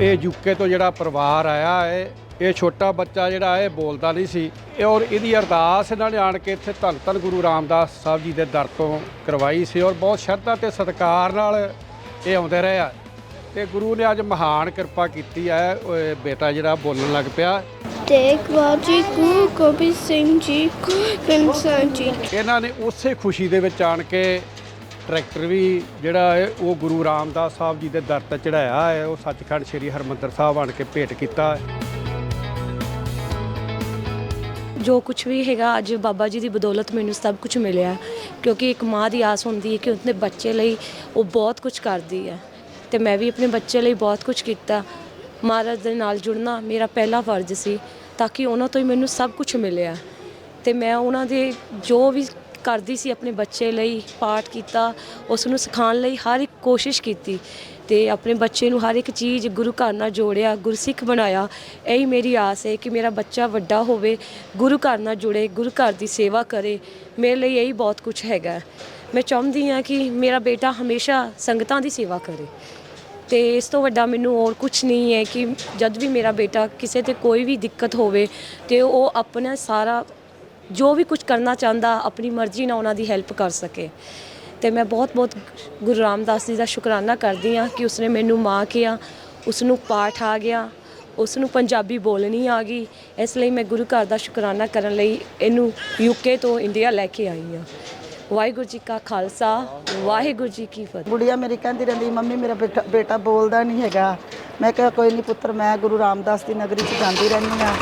ਇਹ ਯੂਕੇ ਤੋਂ ਜਿਹੜਾ ਪਰਿਵਾਰ ਆਇਆ ਹੈ ਇਹ ਛੋਟਾ ਬੱਚਾ ਜਿਹੜਾ ਇਹ ਬੋਲਦਾ ਨਹੀਂ ਸੀ। ਇਹ ਔਰ ਇਹਦੀ ਅਰਦਾਸ ਇਹਨਾਂ ਨੇ ਆਣ ਕੇ ਇੱਥੇ ਧੰਨ ਧੰਨ ਗੁਰੂ ਰਾਮਦਾਸ ਸਾਹਿਬ ਜੀ ਦੇ ਦਰ ਤੋਂ ਕਰਵਾਈ ਸੀ ਔਰ ਬਹੁਤ ਸ਼ਰਧਾ ਤੇ ਸਤਿਕਾਰ ਨਾਲ ਇਹ ਆਉਂਦੇ ਰਹੇ ਆ। ਤੇ ਗੁਰੂ ਨੇ ਅੱਜ ਮਹਾਨ ਕਿਰਪਾ ਕੀਤੀ ਹੈ ਬੇਟਾ ਜਿਹੜਾ ਬੋਲਣ ਲੱਗ ਪਿਆ। ਦੇਖਵਾਲ ਜੀ ਗੁਰੂ ਗੋਬਿੰਦ ਸਿੰਘ ਜੀ ਜੀ। ਇਹਨਾਂ ਨੇ ਉਸੇ ਖੁਸ਼ੀ ਦੇ ਵਿੱਚ ਆਣ ਕੇ ਟਰੈਕਟਰ ਵੀ ਜਿਹੜਾ ਹੈ, ਉਹ ਗੁਰੂ ਰਾਮਦਾਸ ਸਾਹਿਬ ਜੀ ਦੇ ਦਰ ਤੇ ਚੜਾਇਆ ਹੈ। ਉਹ ਸੱਚਖੰਡ ਸ੍ਰੀ ਹਰਮੰਦਰ ਸਾਹਿਬ ਆਣ ਕੇ ਭੇਟ ਕੀਤਾ ਹੈ। ਜੋ ਕੁਝ ਵੀ ਹੈਗਾ, ਅੱਜ ਬਾਬਾ ਜੀ ਦੀ ਬਦੌਲਤ ਮੈਨੂੰ ਸਭ ਕੁਝ ਮਿਲਿਆ ਕਿਉਂਕਿ ਇੱਕ ਮਾਂ ਦੀ ਆਸ ਹੁੰਦੀ ਹੈ ਕਿ ਉਸਨੇ ਬੱਚੇ ਲਈ ਉਹ ਬਹੁਤ ਕੁਝ ਕਰਦੀ ਹੈ। ਤੇ ਮੈਂ ਵੀ ਆਪਣੇ ਬੱਚੇ ਲਈ ਬਹੁਤ ਕੁਝ ਕੀਤਾ। ਮਹਾਰਾਜ ਦੇ ਨਾਲ ਜੁੜਨਾ ਮੇਰਾ ਪਹਿਲਾ ਫਰਜ਼ ਸੀ, ਤਾਂ ਕਿ ਉਹਨਾਂ ਤੋਂ ਹੀ ਮੈਨੂੰ ਸਭ ਕੁਝ ਮਿਲਿਆ। ਤੇ ਮੈਂ ਉਹਨਾਂ ਦੇ ਜੋ ਵੀ ਕਰਦੀ ਸੀ ਆਪਣੇ ਬੱਚੇ ਲਈ ਪਾਠ ਕੀਤਾ, ਉਸ ਨੂੰ ਸਿਖਾਉਣ ਲਈ ਹਰ ਇੱਕ ਕੋਸ਼ਿਸ਼ ਕੀਤੀ ਤੇ ਆਪਣੇ ਬੱਚੇ ਨੂੰ ਹਰ ਇੱਕ ਚੀਜ਼ ਗੁਰੂ ਘਰ ਨਾਲ ਜੋੜਿਆ, ਗੁਰਸਿੱਖ ਬਣਾਇਆ। ਇਹੀ ਮੇਰੀ ਆਸ ਹੈ ਕਿ ਮੇਰਾ ਬੱਚਾ ਵੱਡਾ ਹੋਵੇ, ਗੁਰੂ ਘਰ ਨਾਲ ਜੁੜੇ, ਗੁਰੂ ਘਰ ਦੀ ਸੇਵਾ ਕਰੇ। ਮੇਰੇ ਲਈ ਇਹੀ ਬਹੁਤ ਕੁਝ ਹੈਗਾ। ਮੈਂ ਚਾਹੁੰਦੀ ਹਾਂ ਕਿ ਮੇਰਾ ਬੇਟਾ ਹਮੇਸ਼ਾ ਸੰਗਤਾਂ ਦੀ ਸੇਵਾ ਕਰੇ। ਤੇ ਇਸ ਤੋਂ ਵੱਡਾ ਮੈਨੂੰ ਹੋਰ ਕੁਝ ਨਹੀਂ ਹੈ ਕਿ ਜਦ ਵੀ ਮੇਰਾ ਬੇਟਾ ਕਿਸੇ ਤੇ ਕੋਈ ਵੀ ਦਿੱਕਤ ਹੋਵੇ, ਤੇ ਉਹ ਆਪਣਾ ਸਾਰਾ ਜੋ ਵੀ ਕੁਝ ਕਰਨਾ ਚਾਹੁੰਦਾ, ਆਪਣੀ ਮਰਜ਼ੀ ਨਾਲ ਉਹਨਾਂ ਦੀ ਹੈਲਪ ਕਰ ਸਕੇ। ਤੇ ਮੈਂ ਬਹੁਤ ਬਹੁਤ ਗੁਰੂ ਰਾਮਦਾਸ ਜੀ ਦਾ ਸ਼ੁਕਰਾਨਾ ਕਰਦੀ ਹਾਂ ਕਿ ਉਸਨੇ ਮੈਨੂੰ ਮਾਂ ਕਿਹਾ ਉਸ ਨੂੰ ਪਾਠ ਆ ਗਿਆ ਉਸ ਨੂੰ ਪੰਜਾਬੀ ਬੋਲਣੀ ਆ ਗਈ। ਇਸ ਲਈ ਮੈਂ ਗੁਰੂ ਘਰ ਦਾ ਸ਼ੁਕਰਾਨਾ ਕਰਨ ਲਈ ਇਹਨੂੰ ਯੂਕੇ ਤੋਂ ਇੰਡੀਆ ਲੈ ਕੇ ਆਈ ਹਾਂ। ਵਾਹਿਗੁਰੂ ਜੀ ਕਾ ਖਾਲਸਾ, ਵਾਹਿਗੁਰੂ ਜੀ ਕੀ ਫਤਿਹ। ਗੁੜੀਆ ਮੇਰੀ ਕਹਿੰਦੀ ਰਹਿੰਦੀ, ਮੰਮੀ, ਮੇਰਾ ਬੇਟਾ ਬੇਟਾ ਬੋਲਦਾ ਨਹੀਂ ਹੈਗਾ। ਮੈਂ ਕਿਹਾ ਕੋਈ ਨਹੀਂ ਪੁੱਤਰ, ਮੈਂ ਗੁਰੂ ਰਾਮਦਾਸ ਦੀ ਨਗਰੀ 'ਚ ਜਾਂਦੀ ਰਹਿੰਦੀ ਆ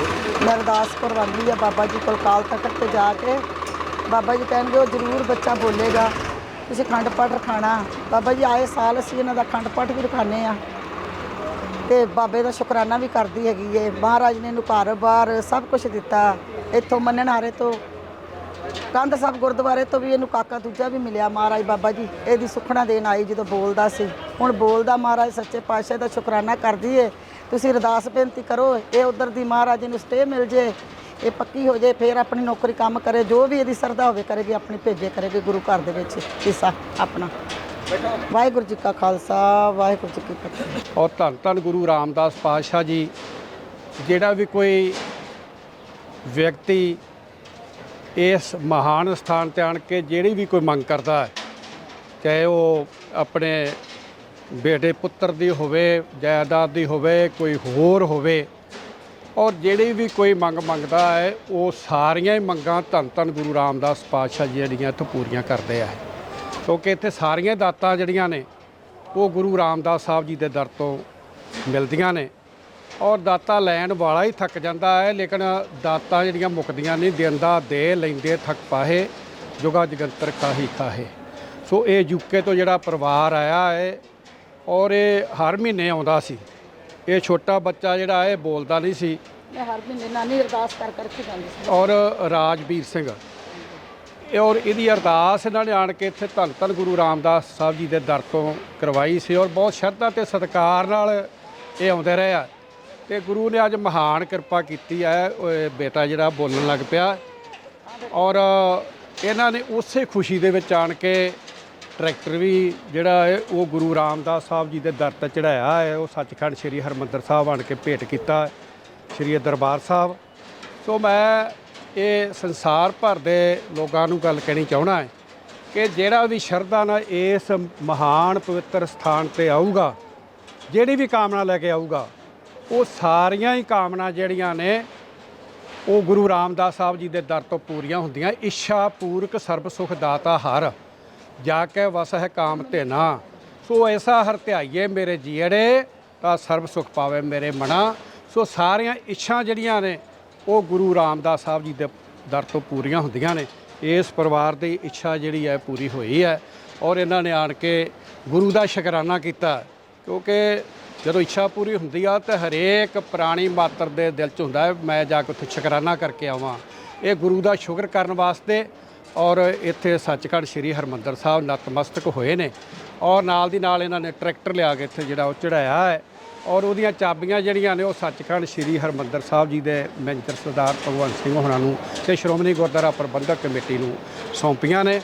ਮੈਂ ਅਰਦਾਸ ਕਰਵਾਉਂਦੀ ਆ ਬਾਬਾ ਜੀ ਕੋਲ ਕਾਲ ਤਖਤ ਤੇ ਜਾ ਕੇ। ਬਾਬਾ ਜੀ ਕਹਿਣਗੇ ਉਹ ਜ਼ਰੂਰ ਬੱਚਾ ਬੋਲੇਗਾ, ਤੁਸੀਂ ਖੰਡ ਪਾਠ ਰਖਾਣਾ। ਬਾਬਾ ਜੀ, ਆਏ ਸਾਲ ਅਸੀਂ ਇਹਨਾਂ ਦਾ ਖੰਡ ਪਾਠ ਵੀ ਰਖਾਣੇ ਆ ਤੇ ਬਾਬੇ ਦਾ ਸ਼ੁਕਰਾਨਾ ਵੀ ਕਰਦੀ ਹੈਗੀ ਏ। ਮਹਾਰਾਜ ਨੇ ਇਹਨੂੰ ਘਰ-ਬਾਰ ਸਭ ਕੁਝ ਦਿੱਤਾ, ਇੱਥੋਂ ਮੰਨਣਹਾਰੇ ਤੋਂ। ਕੰਧ ਸਾਹਿਬ ਗੁਰਦੁਆਰੇ ਤੋਂ ਵੀ ਇਹਨੂੰ ਕਾਕਾ ਦੂਜਾ ਵੀ ਮਿਲਿਆ ਮਹਾਰਾਜ ਬਾਬਾ ਜੀ। ਇਹਦੀ ਸੁਖਣਾ ਦੇਣ ਆਈ ਜਦੋਂ ਬੋਲਦਾ ਸੀ। ਹੁਣ ਬੋਲਦਾ ਮਹਾਰਾਜ, ਸੱਚੇ ਪਾਤਸ਼ਾਹ ਦਾ ਸ਼ੁਕਰਾਨਾ ਕਰਦੀ ਏ ਤੁਸੀਂ ਅਰਦਾਸ ਬੇਨਤੀ ਕਰੋ, ਇਹ ਉਧਰ ਦੀ ਮਹਾਰਾਜ ਨੂੰ ਸਟੇ ਮਿਲ ਜੇ, ਇਹ ਪੱਕੀ ਹੋ ਜੇ, ਫਿਰ ਆਪਣੀ ਨੌਕਰੀ ਕੰਮ ਕਰੇ, ਜੋ ਵੀ ਇਹਦੀ ਸਰਦਾ ਹੋਵੇ ਕਰੇਗੀ, ਆਪਣੀ ਭੇਜੇ ਕਰੇਗੀ ਗੁਰੂ ਘਰ ਦੇ ਵਿੱਚ, ਹਿੱਸਾ ਆਪਣਾ। ਵਾਹਿਗੁਰੂ ਜੀ ਕਾ ਖਾਲਸਾ, ਵਾਹਿਗੁਰੂ ਜੀ ਕੀ ਫਤਿਹ। ਔਰ ਧੰਨ ਧੰਨ ਗੁਰੂ ਰਾਮਦਾਸ ਪਾਤਸ਼ਾਹ ਜੀ, ਜਿਹੜਾ ਵੀ ਕੋਈ ਵਿਅਕਤੀ ਇਸ ਮਹਾਨ ਸਥਾਨ ਤੇ ਆਣ ਕੇ ਜਿਹੜੀ ਵੀ ਕੋਈ ਮੰਗ ਕਰਦਾ ਹੈ, ਚਾਹੇ ਉਹ ਆਪਣੇ ਬੇਟੇ ਪੁੱਤਰ ਦੀ ਹੋਵੇ, ਜਾਇਦਾਦ ਦੀ ਹੋਵੇ, ਕੋਈ ਹੋਰ ਹੋਵੇ, ਔਰ ਜਿਹੜੀ ਵੀ ਕੋਈ ਮੰਗ ਮੰਗਦਾ ਹੈ, ਉਹ ਸਾਰੀਆਂ ਹੀ ਮੰਗਾਂ ਧੰਨ ਧੰਨ ਗੁਰੂ ਰਾਮਦਾਸ ਪਾਤਸ਼ਾਹ ਜੀ ਜਿਹੜੀਆਂ ਇੱਥੋਂ ਪੂਰੀਆਂ ਕਰਦੇ ਆ। ਕਿਉਂਕਿ ਇੱਥੇ ਸਾਰੀਆਂ ਦਾਤਾਂ ਜਿਹੜੀਆਂ ਨੇ, ਉਹ ਗੁਰੂ ਰਾਮਦਾਸ ਸਾਹਿਬ ਜੀ ਦੇ ਦਰ ਤੋਂ ਮਿਲਦੀਆਂ ਨੇ। ਔਰ ਦਾਤਾ ਲੈਣ ਵਾਲਾ ਹੀ ਥੱਕ ਜਾਂਦਾ ਹੈ, ਲੇਕਿਨ ਦਾਤਾਂ ਜਿਹੜੀਆਂ ਮੁੱਕਦੀਆਂ ਨਹੀਂ, ਦਿੰਦਾ, ਦੇ, ਲੈਂਦੇ, ਥੱਕ ਪਾਹੇ, ਜੁਗਾ ਜਗੰਤਰ ਕਾਹੀ ਖਾਹੇ ਸੋ ਇਹ ਯੂਕੇ ਤੋਂ ਜਿਹੜਾ ਪਰਿਵਾਰ ਆਇਆ ਹੈ ਔਰ ਇਹ ਹਰ ਮਹੀਨੇ ਆਉਂਦਾ ਸੀ। ਇਹ ਛੋਟਾ ਬੱਚਾ ਜਿਹੜਾ ਇਹ ਬੋਲਦਾ ਨਹੀਂ ਸੀ। ਮੈਂ ਹਰ ਮਹੀਨੇ ਨਾਨੀ ਅਰਦਾਸ ਕਰ ਕਰਕੇ ਜਾਂਦੀ ਸੀ। ਔਰ ਰਾਜਵੀਰ ਸਿੰਘ। ਇਹ ਔਰ ਇਹਦੀ ਅਰਦਾਸ ਇਹਨਾਂ ਨੇ ਆਣ ਕੇ ਇੱਥੇ ਧੰਨ ਧੰਨ ਗੁਰੂ ਰਾਮਦਾਸ ਸਾਹਿਬ ਜੀ ਦੇ ਦਰ ਤੋਂ ਕਰਵਾਈ ਸੀ ਔਰ ਬਹੁਤ ਸ਼ਰਧਾ ਤੇ ਸਤਿਕਾਰ ਨਾਲ ਇਹ ਆਉਂਦੇ ਰਹੇ ਆ। ਤੇ ਗੁਰੂ ਨੇ ਅੱਜ ਮਹਾਨ ਕਿਰਪਾ ਕੀਤੀ ਹੈ ਬੇਟਾ ਜਿਹੜਾ ਬੋਲਣ ਲੱਗ ਪਿਆ। ਔਰ ਇਹਨਾਂ ਨੇ ਉਸੇ ਖੁਸ਼ੀ ਦੇ ਵਿੱਚ ਆਣ ਕੇ ਟਰੈਕਟਰ ਵੀ ਜਿਹੜਾ ਹੈ, ਉਹ ਗੁਰੂ ਰਾਮਦਾਸ ਸਾਹਿਬ ਜੀ ਦੇ ਦਰ ਤੇ ਚੜਾਇਆ ਹੈ। ਉਹ ਸੱਚਖੰਡ ਸ੍ਰੀ ਹਰਮੰਦਰ ਸਾਹਿਬ ਆਣ ਕੇ ਭੇਟ ਕੀਤਾ ਹੈ, ਸ੍ਰੀ ਦਰਬਾਰ ਸਾਹਿਬ। ਸੋ ਮੈਂ ਇਹ ਸੰਸਾਰ ਭਰ ਦੇ ਲੋਕਾਂ ਨੂੰ ਗੱਲ ਕਹਿਣੀ ਚਾਹਣਾ ਹੈ ਕਿ ਜਿਹੜਾ ਵੀ ਸ਼ਰਧਾ ਨਾਲ ਇਸ ਮਹਾਨ ਪਵਿੱਤਰ ਸਥਾਨ ਤੇ ਆਊਗਾ, ਜਿਹੜੀ ਵੀ ਕਾਮਨਾ ਲੈ ਕੇ ਆਊਗਾ, ਉਹ ਸਾਰੀਆਂ ਹੀ ਕਾਮਨਾ ਜਿਹੜੀਆਂ ਨੇ, ਉਹ ਗੁਰੂ ਰਾਮਦਾਸ ਸਾਹਿਬ ਜੀ ਦੇ ਦਰ ਤੋਂ ਪੂਰੀਆਂ ਹੁੰਦੀਆਂ। ਇੱਛਾ ਪੂਰਕ ਸਰਬ ਸੁਖ ਦਾਤਾ ਹਰ। ਜਾ ਕੇ ਵਸ ਹੈ ਕਾਮ ਤੇ ਨਾ। ਸੋ ਐਸਾ ਹਰ ਧਿਆਈਏ ਮੇਰੇ ਜੀੜੇ ਤਾਂ ਸਰਬ ਸੁਖ ਪਾਵੇ ਮੇਰੇ ਮਨਾ ਸੋ ਸਾਰੀਆਂ ਇੱਛਾ ਜਿਹੜੀਆਂ ਨੇ, ਉਹ ਗੁਰੂ ਰਾਮਦਾਸ ਸਾਹਿਬ ਜੀ ਦੇ ਦਰ ਤੋਂ ਪੂਰੀਆਂ ਹੁੰਦੀਆਂ ਨੇ। ਇਸ ਪਰਿਵਾਰ ਦੀ ਇੱਛਾ ਜਿਹੜੀ ਹੈ, ਪੂਰੀ ਹੋਈ ਹੈ। ਔਰ ਇਹਨਾਂ ਨੇ ਆਣ ਕੇ ਗੁਰੂ ਦਾ ਸ਼ੁਕਰਾਨਾ ਕੀਤਾ, ਕਿਉਂਕਿ ਜਦੋਂ ਇੱਛਾ ਪੂਰੀ ਹੁੰਦੀ ਆ, ਤਾਂ ਹਰੇਕ ਪ੍ਰਾਣੀ ਮਾਤਰ ਦੇ ਦਿਲ 'ਚ ਹੁੰਦਾ ਮੈਂ ਜਾ ਕੇ ਉੱਥੇ ਸ਼ੁਕਰਾਨਾ ਕਰਕੇ ਆਵਾਂ। ਇਹ ਗੁਰੂ ਦਾ ਸ਼ੁਕਰ ਕਰਨ ਵਾਸਤੇ ਔਰ ਇੱਥੇ ਸੱਚਖੰਡ ਸ੍ਰੀ ਹਰਮੰਦਰ ਸਾਹਿਬ ਨਤਮਸਤਕ ਹੋਏ ਨੇ ਔਰ ਨਾਲ ਦੀ ਨਾਲ ਇਹਨਾਂ ਨੇ ਟਰੈਕਟਰ ਲਿਆ ਕੇ ਇੱਥੇ ਜਿਹੜਾ ਉਹ ਚੜਾਇਆ ਹੈ ਔਰ ਉਹਦੀਆਂ ਚਾਬੀਆਂ ਜਿਹੜੀਆਂ ਨੇ ਉਹ ਸੱਚਖੰਡ ਸ੍ਰੀ ਹਰਮੰਦਰ ਸਾਹਿਬ ਜੀ ਦੇ ਮੈਨੇਜਰ ਸਰਦਾਰ ਭਗਵੰਤ ਸਿੰਘ ਹੋਣਾ ਨੂੰ ਤੇ ਸ਼੍ਰੋਮਣੀ ਗੁਰਦੁਆਰਾ ਪ੍ਰਬੰਧਕ ਕਮੇਟੀ ਨੂੰ ਸੌਂਪੀਆਂ ਨੇ।